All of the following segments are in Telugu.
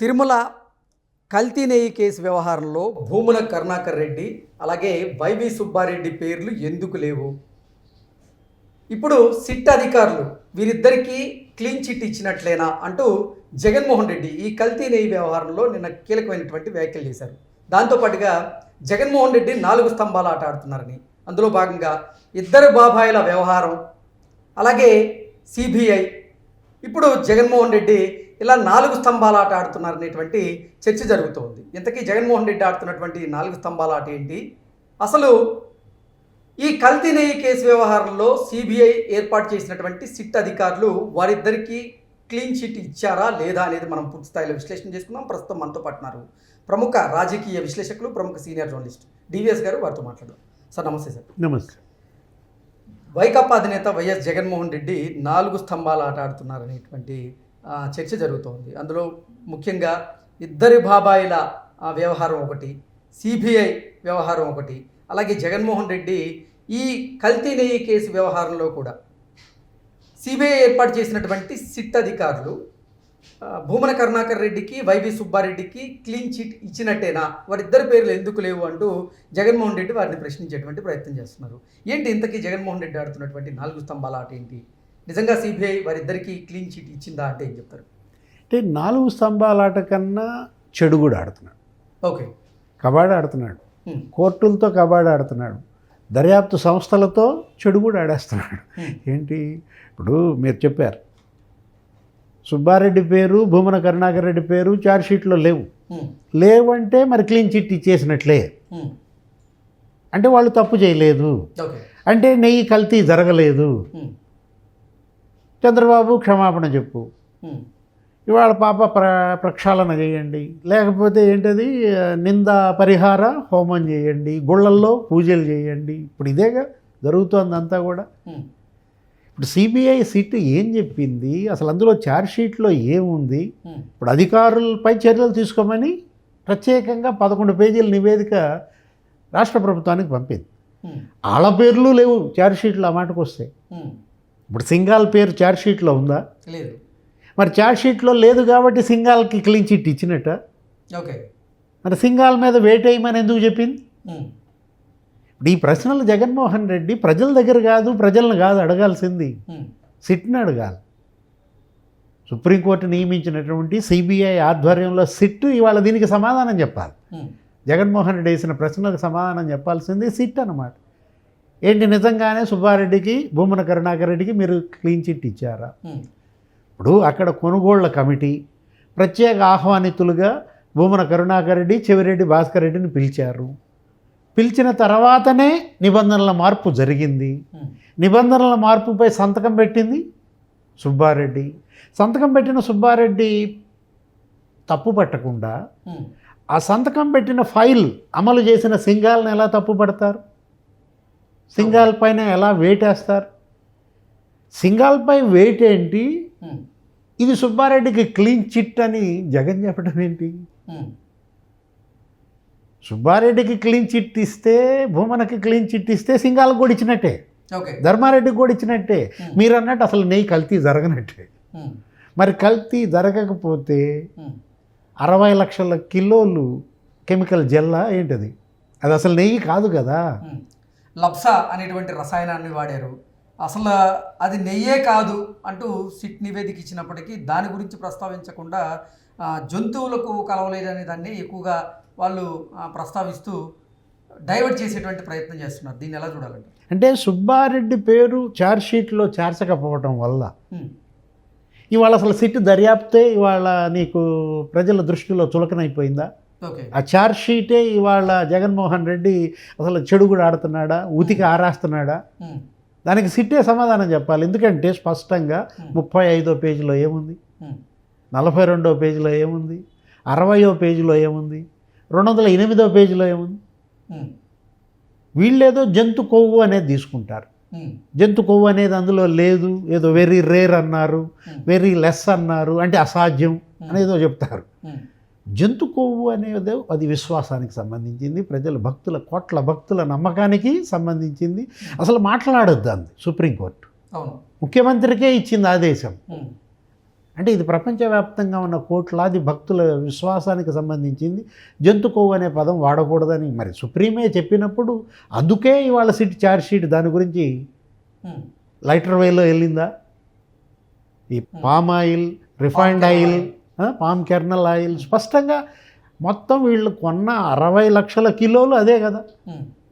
తిరుమల కల్తీ నెయ్యి కేసు వ్యవహారంలో భూముల కరుణాకర్ రెడ్డి అలాగే వైవి సుబ్బారెడ్డి పేర్లు ఎందుకు లేవు? ఇప్పుడు సిట్ అధికారులు వీరిద్దరికీ క్లీన్ చిట్ ఇచ్చినట్లేనా అంటూ జగన్మోహన్ రెడ్డి ఈ కల్తీ నెయ్యి వ్యవహారంలో నిన్న కీలకమైనటువంటి వ్యాఖ్యలు చేశారు. దాంతోపాటుగా జగన్మోహన్ రెడ్డి నాలుగు స్తంభాలు ఆట ఆడుతున్నారని అందులో భాగంగా ఇద్దరు బాబాయిల వ్యవహారం అలాగే సిబిఐ. ఇప్పుడు జగన్మోహన్ రెడ్డి ఇలా నాలుగు స్తంభాల ఆట ఆడుతున్నారనేటువంటి చర్చ జరుగుతోంది. ఇంతకీ జగన్మోహన్ రెడ్డి ఆడుతున్నటువంటి నాలుగు స్తంభాల ఆట ఏంటి? అసలు ఈ కల్తీ నెయ్యి కేసు వ్యవహారంలో సిబిఐ ఏర్పాటు చేసినటువంటి సిట్ అధికారులు వారిద్దరికీ క్లీన్ చిట్ ఇచ్చారా లేదా అనేది మనం పూర్తి స్థాయిలో విశ్లేషణ చేసుకుందాం. ప్రస్తుతం మనతో పట్టున్నారు ప్రముఖ రాజకీయ విశ్లేషకులు ప్రముఖ సీనియర్ జర్నలిస్ట్ డివిఎస్ గారు వారితో మాట్లాడదాం. సార్ నమస్తే సార్. నమస్తే. వైకాపా అధినేత వైఎస్ జగన్మోహన్ రెడ్డి నాలుగు స్తంభాల ఆట ఆడుతున్నారనేటువంటి చర్చ జరుగుతోంది. అందులో ముఖ్యంగా ఇద్దరి బాబాయిల వ్యవహారం ఒకటి సిబిఐ వ్యవహారం ఒకటి అలాగే జగన్మోహన్ రెడ్డి ఈ కల్తీ నెయ్యి కేసు వ్యవహారంలో కూడా సిబిఐ ఏర్పాటు చేసినటువంటి సిట్ అధికారులు భూమన కరుణాకర్ రెడ్డికి వైవి సుబ్బారెడ్డికి క్లీన్ చిట్ ఇచ్చినట్టేనా? వారిద్దరి పేర్లు ఎందుకు లేవు అంటూ జగన్మోహన్ రెడ్డి వారిని ప్రశ్నించేటువంటి ప్రయత్నం చేస్తున్నారు. ఏంటి ఇంతకీ జగన్మోహన్ రెడ్డి ఆడుతున్నటువంటి నాలుగు స్తంభాల ఆట ఏంటి? నిజంగా సిబిఐ వారిద్దరికి క్లీన్ చిట్ ఇచ్చిందా అంటే ఏం చెప్తారు? అంటే నాలుగు స్తంభాల ఆట కన్నా చెడు కూడా ఆడుతున్నాడు. ఓకే. కబాడీ ఆడుతున్నాడు. కోర్టులతో కబాడీ ఆడుతున్నాడు. దర్యాప్తు సంస్థలతో చెడు కూడా ఆడేస్తున్నాడు. ఏంటి? ఇప్పుడు మీరు చెప్పారు. సుబ్బారెడ్డి పేరు భూమన కరుణాకర్ రెడ్డి పేరు చార్జ్షీట్లో లేవు. హ్మ్. లేవంటే మరి క్లీన్ చిట్ ఇచ్చేసినట్లే. అంటే వాళ్ళు తప్పు చేయలేదు. అంటే నెయ్యి కల్తీ జరగలేదు. చంద్రబాబు క్షమాపణ చెప్పు. ఇవాళ పాప ప్ర ప్రక్షాళన చేయండి లేకపోతే ఏంటది నింద పరిహార హోమం చేయండి గుళ్ళల్లో పూజలు చేయండి ఇప్పుడు ఇదేగా జరుగుతోంది అంతా కూడా. ఇప్పుడు సిబిఐ సిట్ ఏం చెప్పింది అసలు అందులో ఛార్జ్షీట్లో ఏముంది. ఇప్పుడు అధికారులపై చర్యలు తీసుకోమని ప్రత్యేకంగా పదకొండు పేజీల నివేదిక రాష్ట్ర ప్రభుత్వానికి పంపింది. వాళ్ళ పేర్లు లేవు ఛార్జ్షీట్లో ఆ మాటకు వస్తే హ్మ్. ఇప్పుడు సింగాల్ పేరు ఛార్జ్షీట్లో ఉందా? లేదు. మరి ఛార్జ్షీట్లో లేదు కాబట్టి సింగాల్కి క్లీన్ చిట్ ఇచ్చినట్ట? ఓకే. మరి సింగాల్ మీద వెయిట్ వేయమని ఎందుకు చెప్పింది. ఇప్పుడు ఈ ప్రశ్నలు జగన్మోహన్ రెడ్డి ప్రజల దగ్గర కాదు ప్రజలను కాదు అడగాల్సింది. సిట్ని అడగాలి. సుప్రీంకోర్టు నియమించినటువంటి సిబిఐ ఆధ్వర్యంలో సిట్ ఇవాళ దీనికి సమాధానం చెప్పాలి. జగన్మోహన్ రెడ్డి వేసిన ప్రశ్నలకు సమాధానం చెప్పాల్సింది సిట్ అన్నమాట. ఏంటి నిజంగానే సుబ్బారెడ్డికి భూమన కరుణాకర్ రెడ్డికి మీరు క్లీన్ చిట్ ఇచ్చారా. ఇప్పుడు అక్కడ కొనుగోళ్ళ కమిటీ ప్రత్యేక ఆహ్వానితులుగా భూమన కరుణాకర్ రెడ్డి చెవిరెడ్డి భాస్కర్ రెడ్డిని పిలిచారు పిలిచిన తర్వాతనే నిబంధనల మార్పు జరిగింది. నిబంధనల మార్పుపై సంతకం పెట్టింది సుబ్బారెడ్డి సంతకం పెట్టిన సుబ్బారెడ్డి తప్పు పట్టకుండా. ఆ సంతకం పెట్టిన ఫైల్ అమలు చేసిన సింగాల్ని ఎలా తప్పు పడతారు సింగాల్ పైన ఎలా వేటేస్తారు సింగాల్పై వెయిట్ ఏంటి? హ్మ్. ఇది సుబ్బారెడ్డికి క్లీన్ చిట్ అని జగన్ చెప్పడం ఏంటి? హ్మ్. సుబ్బారెడ్డికి క్లీన్ చిట్ ఇస్తే భూమనకి క్లీన్ చిట్ ఇస్తే సింగాలకు కూడా ఇచ్చినట్టే ధర్మారెడ్డికి కూడా ఇచ్చినట్టే మీరు అన్నట్టు అసలు నెయ్యి కల్తీ జరగనట్టే. మరి కల్తీ జరగకపోతే. అరవై లక్షల కిలోలు కెమికల్ జెల్లా ఏంటది? అది అసలు నెయ్యి కాదు కదా. లప్సా అనేటువంటి రసాయనాన్ని వాడారు. అసలు అది నెయ్యే కాదు అంటూ సిట్ నివేదిక ఇచ్చినప్పటికీ దాని గురించి ప్రస్తావించకుండా జంతువులకు కలవలేదనే దాన్ని ఎక్కువగా వాళ్ళు ప్రస్తావిస్తూ డైవర్ట్ చేసేటువంటి ప్రయత్నం చేస్తున్నారు. దీన్ని ఎలా చూడాలంటే అంటే సుబ్బారెడ్డి పేరు ఛార్జ్షీట్లో చేర్చకపోవటం వల్ల. ఇవాళ అసలు సిట్ దర్యాప్తే ఇవాళ నీకు ప్రజల దృష్టిలో చులకనైపోయిందా? ఆ ఛార్జ్ షీటే ఇవాళ జగన్మోహన్ రెడ్డి అసలు చెడు కూడా ఆడుతున్నాడా? ఉతికి ఆరాస్తున్నాడా. దానికి సిట్టే సమాధానం చెప్పాలి. ఎందుకంటే స్పష్టంగా ముప్పై ఐదో పేజీలో ఏముంది. నలభై రెండో పేజీలో ఏముంది? అరవయో పేజీలో ఏముంది? రెండు వందల ఎనిమిదో పేజీలో ఏముంది. వీళ్ళేదో జంతు కొవ్వు అనేది తీసుకుంటారు. జంతు కొవ్వు అనేది అందులో లేదు. ఏదో వెరీ రేర్ అన్నారు. వెరీ లెస్ అన్నారు. అంటే అసాధ్యం అనేదో చెప్తారు. జంతు కొవ్వు అనేది అది విశ్వాసానికి సంబంధించింది ప్రజల భక్తుల కోట్ల భక్తుల నమ్మకానికి సంబంధించింది. అసలు మాట్లాడొద్దు అంది సుప్రీంకోర్టు. ముఖ్యమంత్రికే ఇచ్చింది ఆదేశం. అంటే ఇది ప్రపంచవ్యాప్తంగా ఉన్న కోట్లాది భక్తుల విశ్వాసానికి సంబంధించింది. జంతు కొవ్వు అనే పదం వాడకూడదని మరి సుప్రీమే చెప్పినప్పుడు అందుకే ఇవాళ సిట్ ఛార్జ్ షీట్ దాని గురించి లైటర్ వేలో వెళ్ళిందా? ఈ palm oil refined oil. Palm kernel oil. స్పష్టంగా మొత్తం వీళ్ళు కొన్న అరవై లక్షల కిలోలు అదే కదా.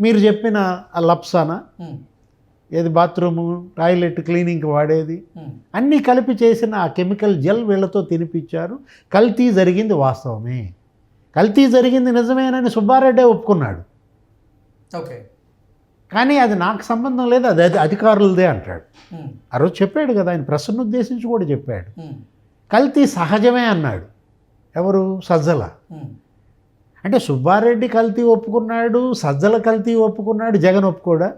మీరు చెప్పిన ఆ లప్సానా ఏది బాత్రూము టాయిలెట్ క్లీనింగ్కి వాడేది అన్నీ కలిపి చేసిన ఆ కెమికల్ జెల్ వీళ్ళతో తినిపించారు. కల్తీ జరిగింది వాస్తవమే. కల్తీ జరిగింది నిజమేనని సుబ్బారెడ్డే ఒప్పుకున్నాడు. ఓకే. కానీ అది నాకు సంబంధం లేదు అది అది అధికారులదే అంటాడు. ఆ రోజు చెప్పాడు కదా ఆయన ప్రశ్నను ఉద్దేశించి కూడా చెప్పాడు. కల్తీ సహజమే అన్నాడు. ఎవరు? సజ్జల. అంటే సుబ్బారెడ్డి కల్తీ ఒప్పుకున్నాడు సజ్జల కల్తీ ఒప్పుకున్నాడు జగన్ ఒప్పుకోడా?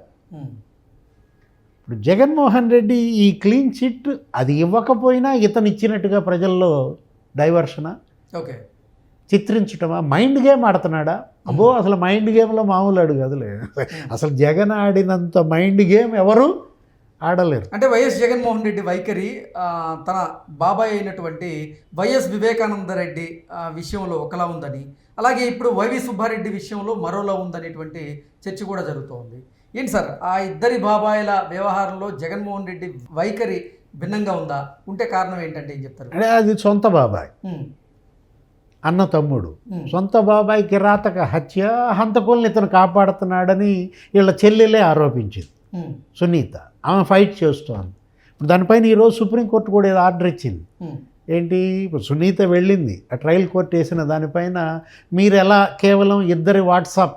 ఇప్పుడు జగన్మోహన్ రెడ్డి ఈ క్లీన్ చిట్ అది ఇవ్వకపోయినా ఇతను ఇచ్చినట్టుగా ప్రజల్లో డైవర్షనా? ఓకే. చిత్రించటమా? మైండ్ గేమ్ ఆడుతున్నాడా? అబ్బో అసలు మైండ్ గేమ్లో మామూలు కదలే. అసలు జగన్ ఆడినంత మైండ్ గేమ్ ఎవరు? ఆడలేరు అంటే వైఎస్ జగన్మోహన్ రెడ్డి వైఖరి తన బాబాయ్ అయినటువంటి వైఎస్ వివేకానంద రెడ్డి విషయంలో ఒకలా ఉందని అలాగే ఇప్పుడు వైవి సుబ్బారెడ్డి విషయంలో మరోలా ఉందనేటువంటి చర్చ కూడా జరుగుతోంది. ఏంటి సార్ ఆ ఇద్దరి బాబాయిల వ్యవహారంలో జగన్మోహన్ రెడ్డి వైఖరి భిన్నంగా ఉందా? ఉంటే కారణం ఏంటంటే ఏం చెప్తారు? అంటే అది సొంత బాబాయ్. అన్న తమ్ముడు. సొంత బాబాయ్ కిరాతక హత్య హంతకుల్ని ఇతను కాపాడుతున్నాడని వీళ్ళ చెల్లెలే ఆరోపించింది. సునీత. ఆమె ఫైట్ చేస్తోంది. ఇప్పుడు దానిపైన ఈరోజు సుప్రీంకోర్టు కూడా ఏదో ఆర్డర్ ఇచ్చింది. ఉమ్, ఏంటి? ఇప్పుడు సునీత వెళ్ళింది. ఆ ట్రయల్ కోర్టు వేసిన దానిపైన మీరు ఎలా కేవలం ఇద్దరి వాట్సాప్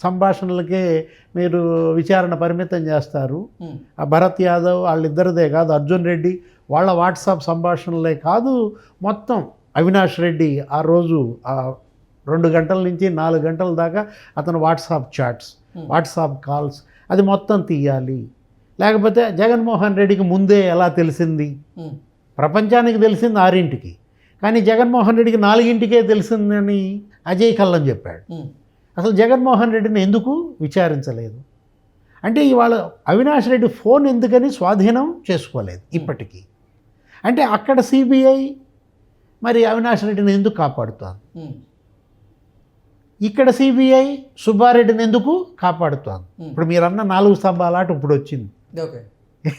సంభాషణలకే మీరు విచారణ పరిమితం చేస్తారు? ఉమ్, ఆ భరత్ యాదవ్ వాళ్ళిద్దరిదే కాదు అర్జున్ రెడ్డి వాళ్ళ వాట్సాప్ సంభాషణలే కాదు మొత్తం అవినాష్ రెడ్డి ఆ రోజు ఆ రెండు గంటల నుంచి నాలుగు గంటల దాకా అతను WhatsApp chats Hmm. WhatsApp calls అది మొత్తం తీయాలి. లేకపోతే జగన్మోహన్ రెడ్డికి ముందే ఎలా తెలిసింది? ప్రపంచానికి తెలిసింది ఆరింటికి. కానీ జగన్మోహన్ రెడ్డికి నాలుగింటికే తెలిసిందని అజయ్ కల్లం చెప్పాడు. అసలు జగన్మోహన్ రెడ్డిని ఎందుకు విచారించలేదు? అంటే ఇవాళ అవినాష్ రెడ్డి ఫోన్ ఎందుకని స్వాధీనం చేసుకోలేదు ఇప్పటికీ? అంటే అక్కడ సిబిఐ మరి అవినాష్ రెడ్డిని ఎందుకు కాపాడుతోంది? ఇక్కడ సిబిఐ సుబ్బారెడ్డిని ఎందుకు కాపాడుతోంది? Hmm. ఇప్పుడు మీరు అన్న నాలుగు స్తంభాల ఆట ఇప్పుడు వచ్చింది.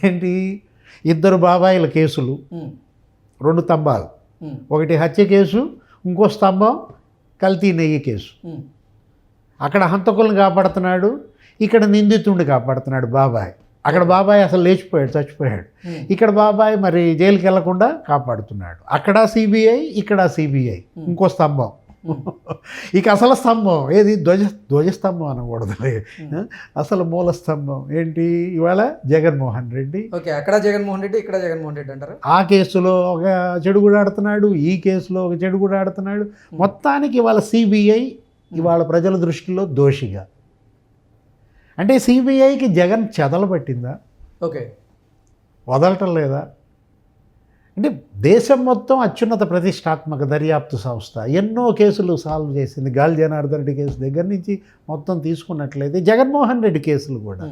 ఏంటి? ఇద్దరు బాబాయిల కేసులు ఉమ్, రెండు స్తంభాలు. ఉమ్, ఒకటి హత్య కేసు ఇంకో స్తంభం కల్తీ నెయ్యి కేసు. అక్కడ హంతకులను కాపాడుతున్నాడు ఇక్కడ నిందితుడిని కాపాడుతున్నాడు బాబాయ్. అక్కడ బాబాయ్ అసలు లేచిపోయాడు చచ్చిపోయాడు. ఇక్కడ బాబాయ్ మరి జైలుకి వెళ్ళకుండా కాపాడుతున్నాడు. అక్కడ సిబిఐ ఇక్కడ సిబిఐ ఇంకో స్తంభం. ఇక అసలు స్తంభం ఏది? ధ్వజ ధ్వజస్తంభం అనకూడదులే అసలు మూల స్తంభం ఏంటి? ఇవాళ జగన్మోహన్ రెడ్డి. ఓకే అక్కడ జగన్మోహన్ రెడ్డి ఇక్కడ జగన్మోహన్ రెడ్డి అంటారా. ఆ కేసులో ఒక చెడు కూడా ఆడుతున్నాడు ఈ కేసులో ఒక చెడు కూడా ఆడుతున్నాడు. మొత్తానికి ఇవాళ సిబిఐ ఇవాళ ప్రజల దృష్టిలో దోషిగా. అంటే సిబిఐకి జగన్ చెదలు పట్టిందా? ఓకే. వదలటం లేదా? అంటే దేశం మొత్తం అత్యున్నత ప్రతిష్టాత్మక దర్యాప్తు సంస్థ. ఎన్నో కేసులు సాల్వ్ చేసింది. గాలి జనార్దన్ రెడ్డి కేసు దగ్గర నుంచి మొత్తం తీసుకున్నట్లయితే జగన్మోహన్ రెడ్డి కేసులు కూడా.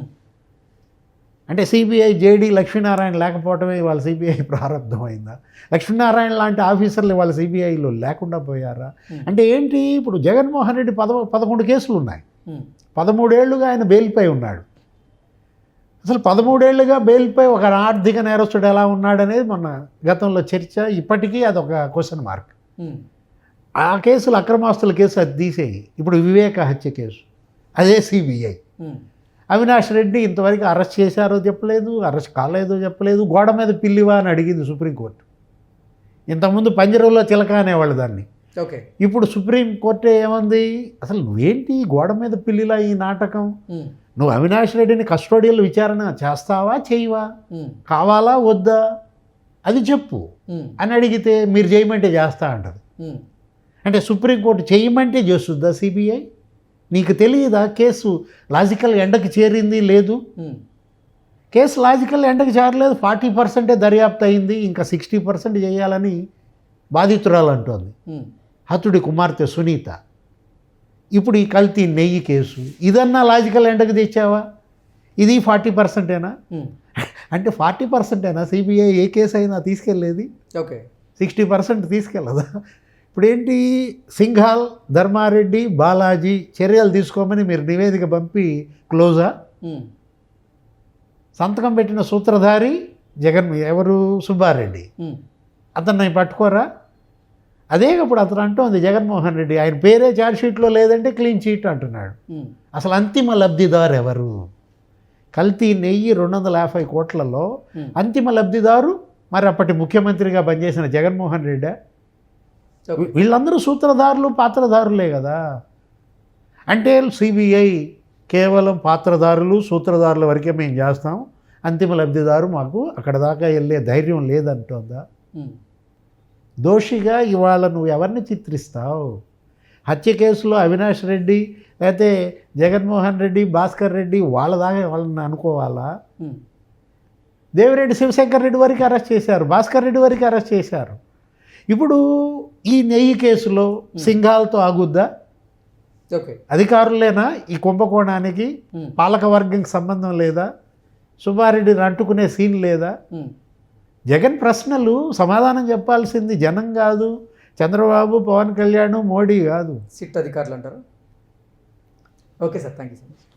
అంటే సిబిఐ జేడి లక్ష్మీనారాయణ లేకపోవటమే వాళ్ళ సిబిఐ ప్రారంభమైందా? లక్ష్మీనారాయణ లాంటి ఆఫీసర్లు వాళ్ళ సిబిఐలో లేకుండా పోయారా. అంటే ఏంటి? ఇప్పుడు జగన్మోహన్ రెడ్డి పద పదకొండు కేసులు ఉన్నాయి పదమూడేళ్ళుగా ఆయన బెయిల్పై ఉన్నాడు. అసలు పదమూడేళ్ళుగా బెయిల్పై ఒక ఆర్థిక నేరస్తుడు ఎలా ఉన్నాడనేది మొన్న గతంలో చర్చ. ఇప్పటికీ అదొక క్వశ్చన్ మార్క్ ఆ కేసులు అక్రమాస్తుల కేసు అది తీసేయి. ఇప్పుడు వివేక హత్య కేసు. అదే సిబిఐ. అవినాష్ రెడ్డి ఇంతవరకు అరెస్ట్ చేశారో చెప్పలేదు అరెస్ట్ కాలేదో చెప్పలేదు గోడ మీద పిల్లివా అని అడిగింది సుప్రీంకోర్టు ఇంతకుముందు పంజరంలో చిలక అనేవాళ్ళు దాన్ని. ఓకే. ఇప్పుడు సుప్రీంకోర్టు ఏమంది? అసలు నువ్వేంటి గోడ మీద పిల్లిలా ఈ నాటకం? నువ్వు అవినాష్ రెడ్డిని కస్టోడియల్ విచారణ చేస్తావా చేయవా? కావాలా వద్దా? అది చెప్పు. అని అడిగితే మీరు చేయమంటే చేస్తా అంటది. అంటే సుప్రీంకోర్టు చేయమంటే చేస్తుందా సిబిఐ? నీకు తెలియదా కేసు లాజికల్ ఎండకి చేరింది లేదు? కేసు లాజికల్ ఎండకి చేరలేదు ఫార్టీ పర్సెంటే దర్యాప్తు అయింది ఇంకా సిక్స్టీ పర్సెంట్ చేయాలని బాధితురాలు అంటోంది. హతుడి కుమార్తె సునీత. ఇప్పుడు ఈ కల్తీ నెయ్యి కేసు. ఇదన్నా లాజికల్ ఎండకు తెచ్చావా? ఇది ఫార్టీ పర్సెంటేనా? అంటే ఫార్టీ పర్సెంటేనా? సిబిఐ ఏ కేసు అయినా తీసుకెళ్ళేది? ఓకే. సిక్స్టీ పర్సెంట్ తీసుకెళ్ళదా? ఇప్పుడు ఏంటి సింఘాల్ ధర్మారెడ్డి బాలాజీ చర్యలు తీసుకోమని మీరు నివేదిక పంపి క్లోజా? సంతకం పెట్టిన సూత్రధారి జగన్ ఎవరు? సుబ్బారెడ్డి. అతన్ని పట్టుకోరా? అదే ఇప్పుడు అతను అంటోంది జగన్మోహన్ రెడ్డి ఆయన పేరే చార్జ్ షీట్లో లేదంటే క్లీన్ చీట్ అంటున్నాడు. అసలు అంతిమ లబ్ధిదారు ఎవరు? కల్తీ నెయ్యి రెండు వందల యాభై కోట్లలో. అంతిమ లబ్ధిదారు మరి అప్పటి ముఖ్యమంత్రిగా పనిచేసిన జగన్మోహన్ రెడ్డి. వీళ్ళందరూ సూత్రధారులు పాత్రధారులే కదా. అంటే సిబిఐ కేవలం పాత్రధారులు సూత్రధారుల వరకే మేము చేస్తాం. అంతిమ లబ్ధిదారు మాకు అక్కడ దాకా వెళ్ళే ధైర్యం లేదంటోందా? దోషిగా ఇవాళ నువ్వు ఎవరిని చిత్రిస్తావు? హత్య కేసులో అవినాష్ రెడ్డి లేకపోతే జగన్మోహన్ రెడ్డి భాస్కర్ రెడ్డి వాళ్ళ దాకా వాళ్ళని అనుకోవాలా? దేవిరెడ్డి శివశంకర్ రెడ్డి వరకు అరెస్ట్ చేశారు భాస్కర్ రెడ్డి వరకు అరెస్ట్ చేశారు. ఇప్పుడు ఈ నెయ్యి కేసులో సింఘాలతో ఆగుద్దా? ఓకే. అధికారులేనా ఈ కుంభకోణానికి? ఉమ్, పాలక వర్గంకి సంబంధం లేదా? సుబ్బారెడ్డిని అంటుకునే సీన్ లేదా. జగన్ ప్రశ్నలు సమాధానం చెప్పాల్సింది జనం కాదు. చంద్రబాబు పవన్ కళ్యాణ్ మోడీ కాదు. సిట్ అధికారులు అంటారు? Okay sir thank you so much